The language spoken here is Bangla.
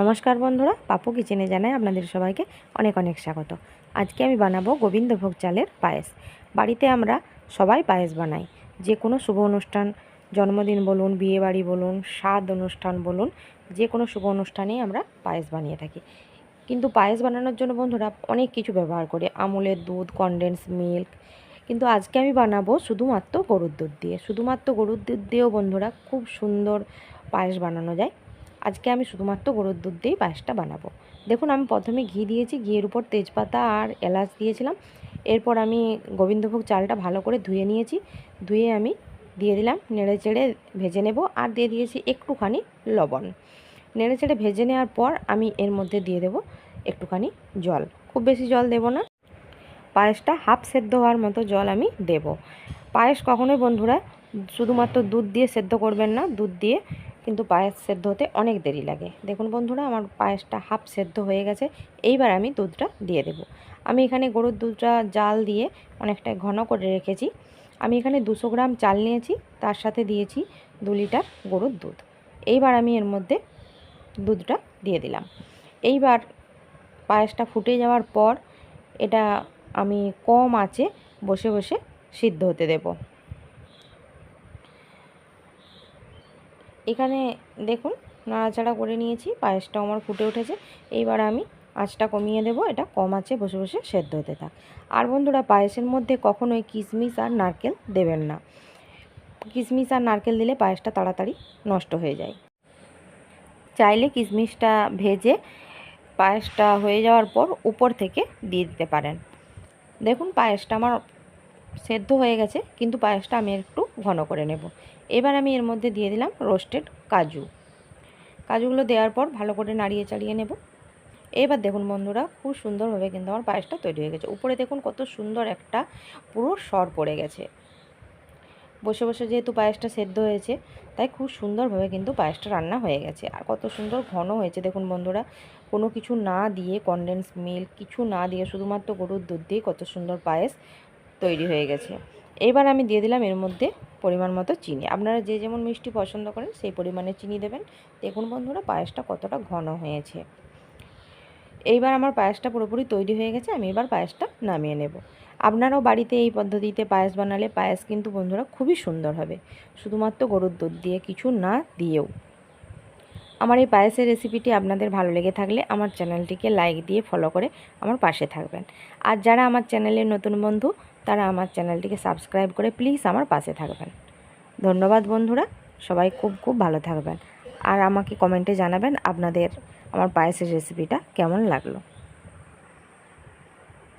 নমস্কার বন্ধুরা, পাপু কিচেনে জানাই আপনাদের সবাইকে অনেক অনেক স্বাগত। আজকে আমি বানাবো গোবিন্দভোগ চালের পায়েস। বাড়িতে আমরা সবাই পায়েস বানাই। যে কোনো শুভ অনুষ্ঠান, জন্মদিন বলুন, বিয়েবাড়ি বলুন, স্বাদ অনুষ্ঠান বলুন যে কোনো শুভ অনুষ্ঠানেই আমরা পায়েস বানিয়ে থাকি। কিন্তু পায়েস বানানোর জন্য বন্ধুরা অনেক কিছু ব্যবহার করি। আমুলের দুধ কনডেন্স মিল্ক কিন্তু আজকে আমি বানাবো শুধুমাত্র গরুর দুধ দিয়ে। শুধুমাত্র গরুর দুধ দিয়েও বন্ধুরা খুব সুন্দর পায়েস বানানো যায়। আজকে আমি শুধুমাত্র গরুর দুধ দিয়েই পায়েসটা বানাবো। দেখুন, আমি প্রথমে ঘি দিয়েছি, ঘিয়ের উপর তেজপাতা আর এলাচ দিয়েছিলাম। এরপর আমি গোবিন্দভোগ চালটা ভালো করে ধুয়ে নিয়েছি। ধুয়ে আমি দিয়ে দিলাম নেড়ে চেড়ে ভেজে নেব আর দিয়ে দিয়েছি একটুখানি লবণ। নেড়ে চেড়ে ভেজে নেওয়ার পর আমি এর মধ্যে দিয়ে দেব একটুখানি জল। খুব বেশি জল দেব না। পায়েসটা হাফ সেদ্ধ হওয়ার মতো জল আমি দেব। পায়েস কখনোই বন্ধুরা শুধুমাত্র দুধ দিয়ে সেদ্ধ করবেন না, দুধ দিয়ে কিন্তু পায়েস সেদ্ধ হতে অনেক দেরি লাগে। দেখুন বন্ধুরা, আমার পায়েসটা হাফ সেদ্ধ হয়ে গেছে। এইবার আমি দুধটা দিয়ে দেব। আমি এখানে গরুর দুধটা জাল দিয়ে অনেকটা ঘন করে রেখেছি। আমি এখানে দুশো গ্রাম চাল নিয়েছি, তার সাথে দিয়েছি দু লিটার গরুর দুধ। এইবার আমি এর মধ্যে দুধটা দিয়ে দিলাম। এইবার পায়েসটা ফুটে যাওয়ার পর এটা আমি কম আঁচে বসে বসে সিদ্ধ হতে দেবো। এখানে দেখুন নাড়াচাড়া করে নিয়েছি, পায়েসটাও আমার ফুটে উঠেছে। এইবার আমি আঁচটা কমিয়ে দেবো, এটা কম আঁচে বসে বসে সেদ্ধ হতে থাক। আর বন্ধুরা, পায়েসের মধ্যে কখনোই কিশমিশ আর নারকেল দেবেন না। কিশমিশ আর নারকেল দিলে পায়েসটা তাড়াতাড়ি নষ্ট হয়ে যায়। চাইলে কিশমিশটা ভেজে পায়েসটা হয়ে যাওয়ার পর উপর থেকে দিয়ে দিতে পারেন। দেখুন, পায়েসটা আমার সেদ্ধ হয়ে গেছে, কিন্তু পায়েসটা আমি একটু ঘন করে নেব। এবার আমি এর মধ্যে দিয়ে দিলাম রোস্টেড কাজু। কাজুগুলো দেওয়ার পর ভালো করে নাড়িয়ে চাড়িয়ে নেব। এবার দেখুন বন্ধুরা, খুব সুন্দরভাবে কিন্তু আমার পায়েসটা তৈরি হয়ে গেছে। উপরে দেখুন কত সুন্দর একটা পুরো সর পড়ে গেছে। বসে বসে যেহেতু পায়েসটা সেদ্ধ হয়েছে, তাই খুব সুন্দরভাবে কিন্তু পায়েসটা রান্না হয়ে গেছে। আর কত সুন্দর ঘন হয়েছে দেখুন বন্ধুরা, কোনো কিছু না দিয়ে কনডেন্স মিল্ক কিছু না দিয়ে শুধুমাত্র গরুর দুধ দিয়ে কত সুন্দর পায়েস তৈরি হয়ে গেছে। এবার আমি দিয়ে দিলাম এর মধ্যে পরিমাণ মতো চিনি। আপনারা যে যেমন মিষ্টি পছন্দ করেন, সেই পরিমাণে চিনি দেবেন। দেখুন বন্ধুরা, পায়েসটা কতটা ঘন হয়েছে। এইবার আমার পায়েসটা পুরোপুরি তৈরি হয়ে গেছে, আমি এবার পায়েসটা নামিয়ে নেব। আপনারাও বাড়িতে এই পদ্ধতিতে পায়েস বানালে পায়েস কিন্তু বন্ধুরা খুবই সুন্দর হবে। শুধুমাত্র গরুর দুধ দিয়ে কিছু না দিয়েও। আমার এই পায়েসের রেসিপিটি আপনাদের ভালো লেগে থাকলে আমার চ্যানেলটিকে লাইক দিয়ে ফলো করে আমার পাশে থাকবেন। আর যারা আমার চ্যানেলের নতুন বন্ধু, তারা আমার চ্যানেলটিকে সাবস্ক্রাইব করে প্লিজ আমার পাশে থাকবেন। ধন্যবাদ বন্ধুরা, সবাই খুব খুব ভালো থাকবেন। আর আমাকে কমেন্টে জানাবেন আপনাদের, আমার পায়েসের রেসিপিটা কেমন লাগল।